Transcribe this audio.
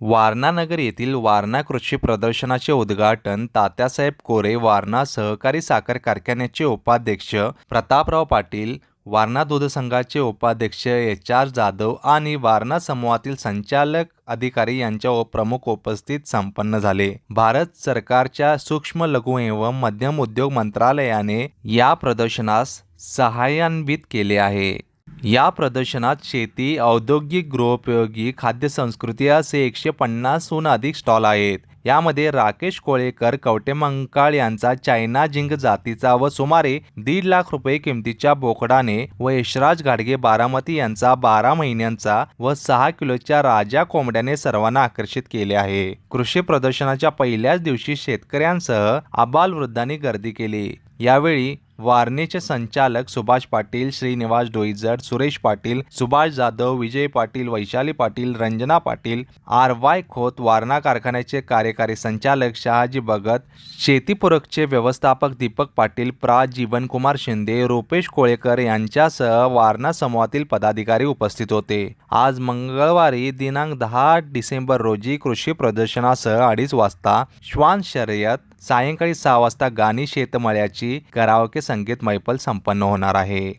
वारणानगर येथील वारणा कृषी प्रदर्शनाचे उद्घाटन तात्यासाहेब कोरे वारणा सहकारी साखर कारखान्याचे उपाध्यक्ष प्रतापराव पाटील वारणा दूध संघाचे उपाध्यक्ष एच आर जाधव आणि वारणा समूहातील संचालक अधिकारी यांच्या प्रमुख उपस्थित संपन्न झाले. भारत सरकारच्या सूक्ष्म लघु एवं मध्यम उद्योग मंत्रालयाने या प्रदर्शनास सहाय्यान्वित केले आहे. या प्रदर्शनात शेती औद्योगिक गृहोपयोगी खाद्य संस्कृती असे एकशे पन्नासहून अधिक स्टॉल आहेत. यामध्ये राकेश कोळेकर कवटेमंकाळ यांचा चायना जिंग जातीचा व सुमारे दीड लाख रुपये किमतीच्या बोकडाने व यशराज घाडगे बारामती यांचा बारा महिन्यांचा व सहा किलोच्या राजा कोंबड्याने सर्वांना आकर्षित केले आहे. कृषी प्रदर्शनाच्या पहिल्याच दिवशी शेतकऱ्यांसह आबालवृद्धांनी गर्दी केली. यावेळी वारणेचे संचालक सुभाष पाटील श्रीनिवास डोईजर सुरेश पाटील सुभाष जाधव विजय पाटील वैशाली पाटील रंजना पाटील आर वाय खोत वारणा कारखान्याचे कार्यकारी संचालक शहाजी भगत शेतीपूरकचे व्यवस्थापक दीपक पाटील प्रा जीवनकुमार शिंदे रुपेश कोळेकर यांच्यासह वारणा समूहातील पदाधिकारी उपस्थित होते. आज मंगळवारी दिनांक दहा डिसेंबर रोजी कृषी प्रदर्शनासह अडीच वाजता श्वान शर्यत सायंकाळी सहा वाजता गाणी शेतमळ्याची करावके संगीत मैफल संपन्न होणार आहे.